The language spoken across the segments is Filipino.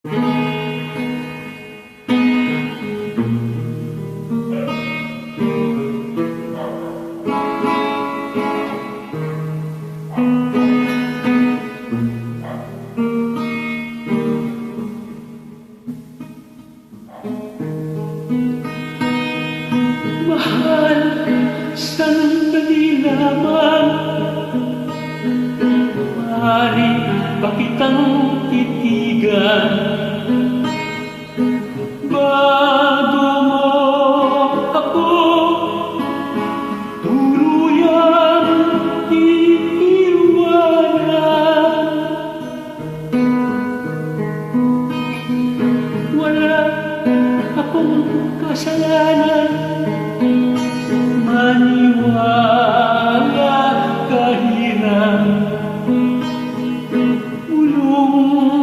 Mahal, sandali lamang Maaari ba kitang titigan Bago mo ako Tuluyang iiwanan Wala akong kasalanan. Maniwala kahirap Ulong-ulungan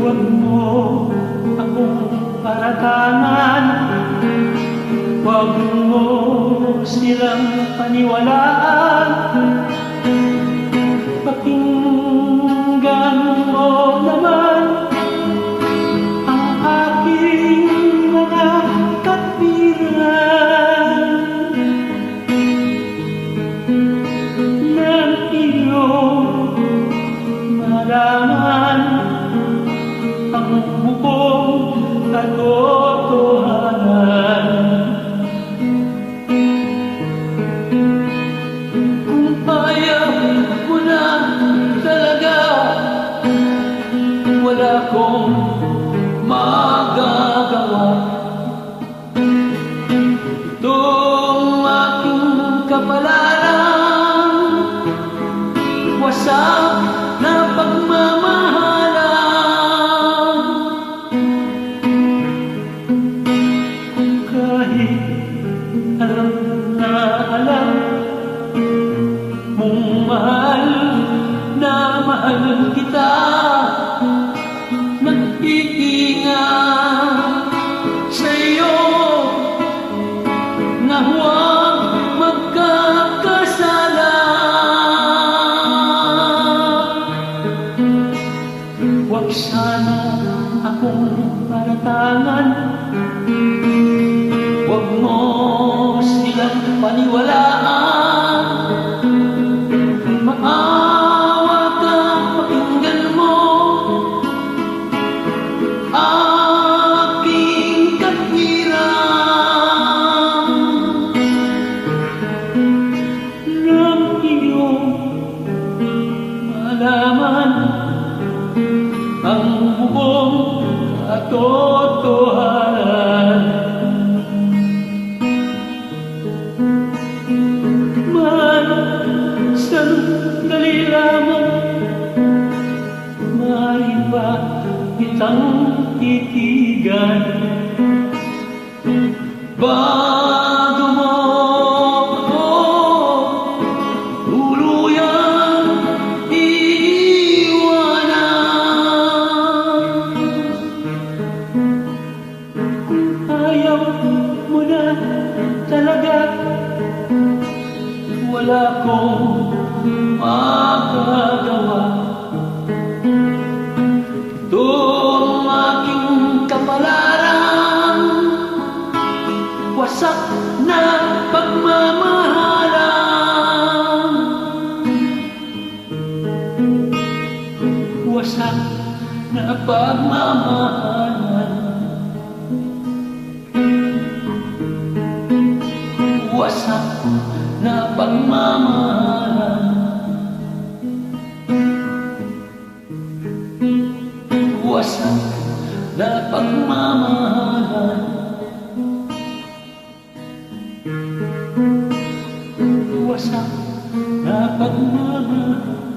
Huwag mo akong paratangan Huwag mo silang paniwalaan. Pakinggan mo naman ang aking mga katwiran ng iyong malaman kita Nag-iingat sa'yo. Na huwag magkakasala. Huwag sana akong paratangan Huwag mo silang paniwalaan katotohanan. Man, sandali lamang? Maaari ba kitang titigan Bago Wala kong magagawa. Itong aking kapalaran Wasak na pagmamahalan. Wasak na pagmamahalan. Wasak na pagmamahalan Wasak na pagmamahalan wasak na pagmamahal